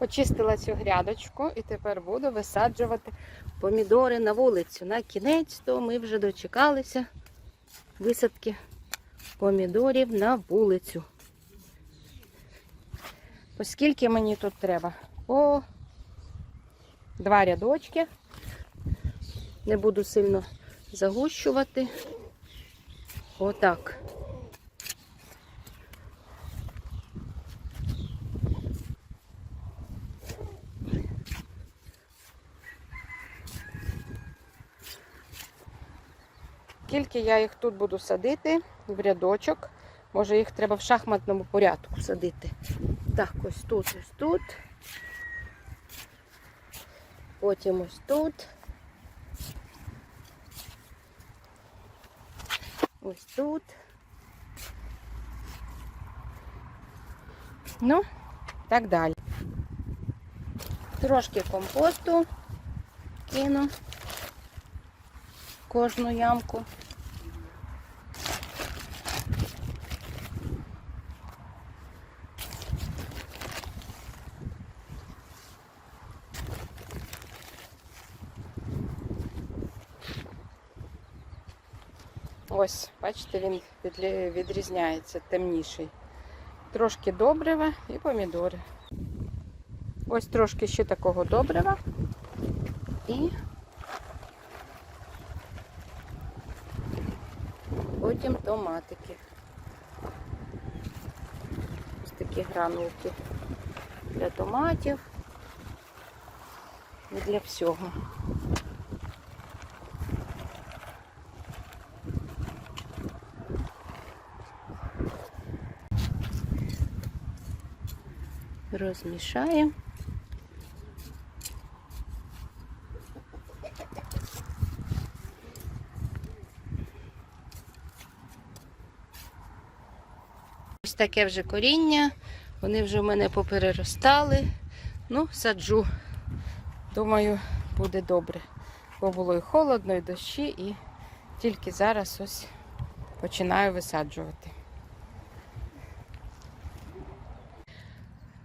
Почистила цю грядочку і тепер буду висаджувати помідори на вулицю. На кінець то ми вже дочекалися висадки помідорів на вулицю. Оскільки мені тут треба? О, два рядочки. Не буду сильно загущувати. Отак. Тільки я їх тут буду садити в рядочок. Може їх треба в шахматному порядку садити. Так, ось тут, ось тут. Потім ось тут. Ось тут. Ну, так далі. Трошки компосту кину в кожну ямку. Ось, бачите, він відрізняється темніший. Трошки добрива і помідори. Ось трошки ще такого добрива. І потім томатики. Ось такі гранулки для томатів і для всього. Розмішаємо. Ось таке вже коріння. Вони вже в мене попереростали. Ну, саджу. Думаю, буде добре. Бо було і холодно, і дощі, і тільки зараз ось починаю висаджувати.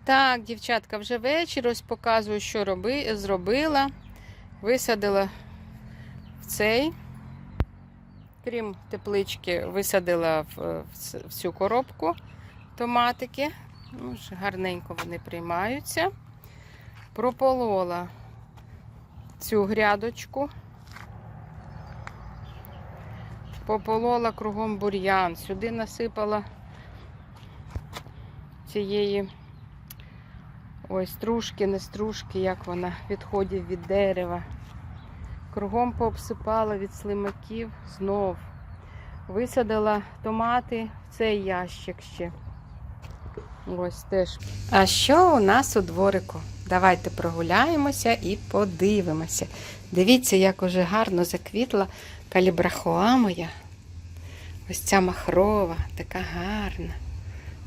Так, дівчатка, вже вечір. Ось показую, що роби, зробила. Висадила в цей. Крім теплички, висадила в, в в цю коробку томатики. Ну, гарненько вони приймаються. Прополола цю грядочку. Пополола кругом бур'ян. Сюди насипала цієї ось стружки, не стружки, як вона, відходів від дерева. Кругом пообсипала від слимаків знов. Висадила томати в цей ящик ще. Ось теж. А що у нас у дворику? Давайте прогуляємося і подивимося. Дивіться, як уже гарно заквітла калібрахоа моя. Ось ця махрова, така гарна,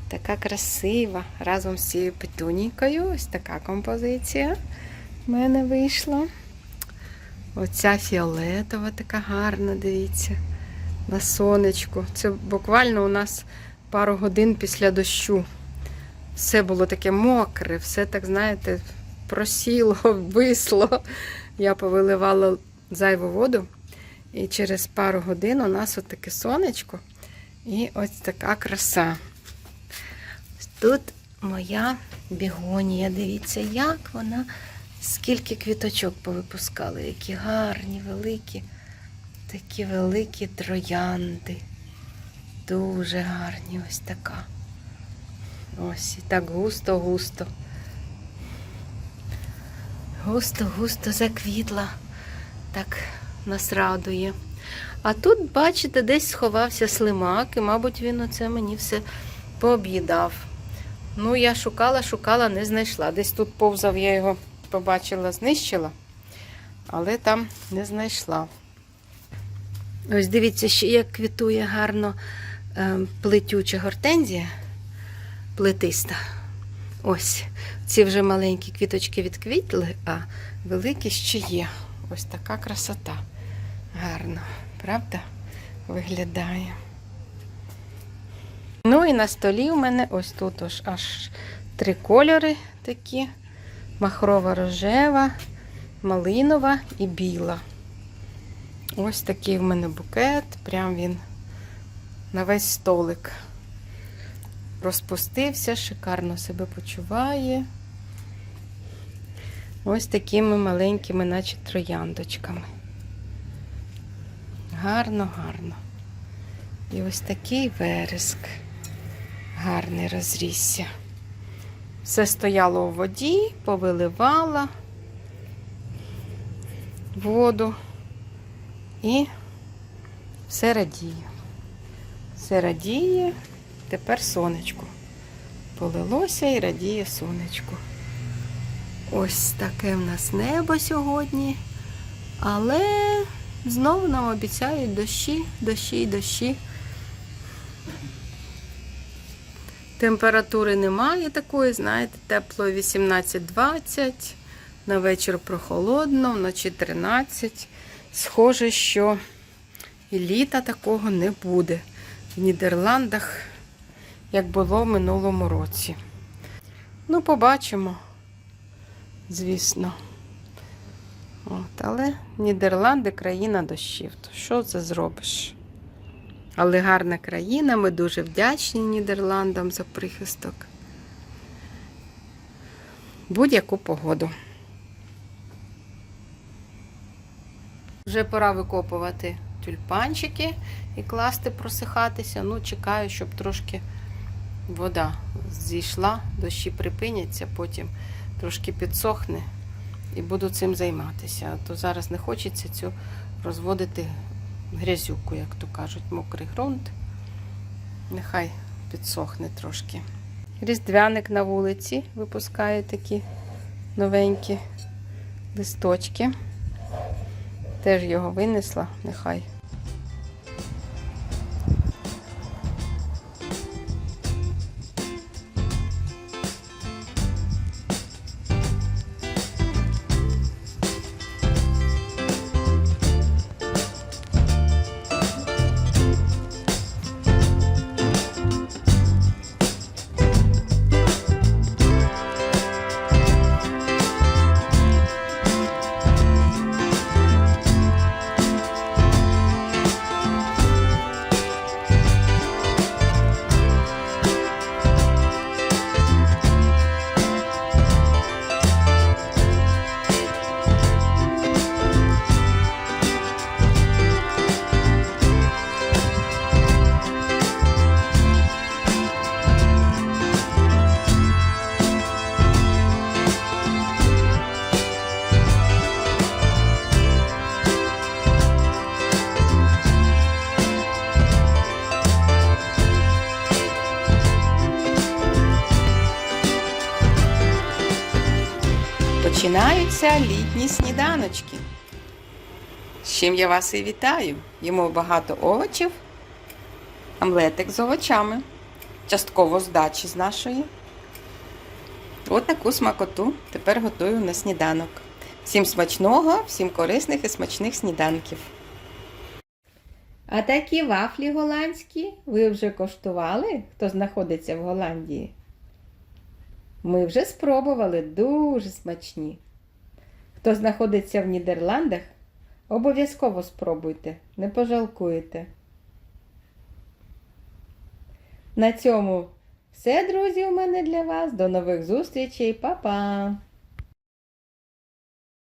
така красива. Разом з цією петунікою. Ось така композиція в мене вийшла. Оця фіолетова така гарна, дивіться, на сонечку. Це буквально у нас пару годин після дощу. Все було таке мокре, все так, знаєте, просіло, висло. Я повиливала зайву воду. І через пару годин у нас от таке сонечко і ось така краса. Тут моя бігонія. Дивіться, як вона, скільки квіточок повипускали, які гарні, великі, такі великі троянди. Дуже гарні, ось така. Ось і так густо-густо. Густо-густо заквітла. Так нас радує. А тут, бачите, десь сховався слимак, і, мабуть, він оце мені все пооб'їдав. Ну, я шукала, шукала, не знайшла. Десь тут повзав, я його побачила, знищила, але там не знайшла. Ось дивіться, ще як квітує гарно е, плетюча гортензія, плетиста. Ось, ці вже маленькі квіточки відквітли, а великі ще є. Ось така красота. Гарно, правда? Виглядає. Ну і на столі у мене ось тут ось аж три кольори такі махрова рожева, малинова і біла. Ось такий в мене букет. Прям він на весь столик. Розпустився, шикарно себе почуває. Ось такими маленькими, наче трояндочками. Гарно, гарно. І ось такий вереск. Гарний розрісся. Все стояло у воді, повиливала воду і все радіє. Все радіє, тепер сонечко. Полилося і радіє сонечко. Ось таке в нас небо сьогодні. Але знову нам обіцяють дощі, дощі, дощі. Температури немає такої, знаєте, тепло 18-20, на вечір прохолодно, вночі 13. Схоже, що і літа такого не буде в Нідерландах, як було в минулому році. Ну, побачимо, звісно. От, але Нідерланди країна дощів. То що це зробиш? Але гарна країна, ми дуже вдячні Нідерландам за прихисток. Будь-яку погоду. Вже пора викопувати тюльпанчики і класти, просихатися. Ну, чекаю, щоб трошки вода зійшла, дощі припиняться, потім трошки підсохне і буду цим займатися. А то зараз не хочеться цю розводити грязюку, як то кажуть, мокрий ґрунт. Нехай підсохне трошки. Різдвяник на вулиці випускає такі новенькі листочки. Теж його винесла, нехай. Починаються літні сніданочки. З чим я вас і вітаю. Їмо багато овочів, омлетик з овочами, частково з дачі з нашої. От таку смакоту тепер готую на сніданок. Всім смачного, всім корисних і смачних сніданків. А такі вафлі голландські ви вже коштували, хто знаходиться в Голландії? Ми вже спробували дуже смачні. Хто знаходиться в Нідерландах, обов'язково спробуйте, не пожалкуєте. На цьому все, друзі, у мене для вас. До нових зустрічей, Па-па!